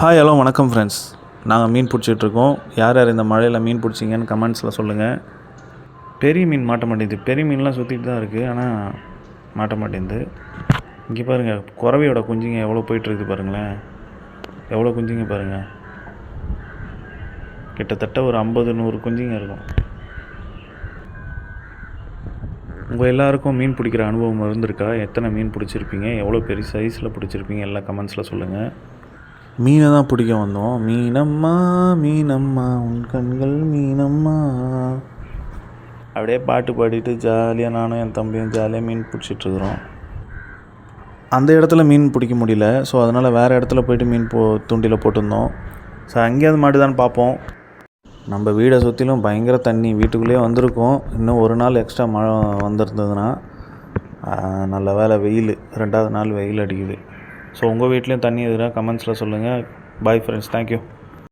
Hi hello வணக்கம் friends நாங்கள் மீன் பிடிச்சிட்ருக்கோம். யார் யார் இந்த மழையில் மீன் பிடிச்சிங்கன்னு கமெண்ட்ஸில் சொல்லுங்கள் பெரிய மீன் மாட்ட மாட்டேங்குது. பெரிய மீன்லாம் சுற்றிட்டு தான் இருக்குது ஆனால் மாட்ட மாட்டேங்குது. இங்கே பாருங்கள் குறவையோட குஞ்சுங்க எவ்வளோ போயிட்டுருக்குது பாருங்களேன். எவ்வளோ குஞ்சுங்க பாருங்கள் கிட்டத்தட்ட ஒரு ஐம்பது நூறு குஞ்சுங்க இருக்கும். உங்கள் எல்லாருக்கும் மீன் பிடிக்கிற அனுபவம் இருந்திருக்கா? எத்தனை மீன் பிடிச்சிருப்பீங்க? எவ்வளோ பெரிய சைஸில் பிடிச்சிருப்பீங்க? எல்லா கமெண்ட்ஸில் சொல்லுங்கள் மீனை தான் பிடிக்க வந்தோம். மீனம்மா மீனம்மா உன் கண்கள் மீனம்மா. அப்படியே பாட்டு பாடிட்டு ஜாலியாக நானும் என் தம்பியும் ஜாலியாக மீன் பிடிச்சிட்ருக்குறோம் அந்த இடத்துல மீன் பிடிக்க முடியல. ஸோ அதனால் வேறு இடத்துல போயிட்டு மீன் போ தூண்டியில் போட்டிருந்தோம். ஸோ அங்கேயாவது மாட்டுதான்னு பார்ப்போம். நம்ம வீடை சுற்றிலும் பயங்கர தண்ணி வீட்டுக்குள்ளேயே வந்திருக்கோம். இன்னும் ஒரு நாள் எக்ஸ்ட்ரா மழை வந்திருந்ததுன்னா நல்ல வேலை வெயில். ரெண்டாவது நாள் வெயில் அடிக்குது. ஸோ உங்கள் வீட்லேயும் தண்ணி எதுனா கமெண்ட்ஸில் சொல்லுங்கள் பாய் ஃப்ரெண்ட்ஸ் தேங்க்யூ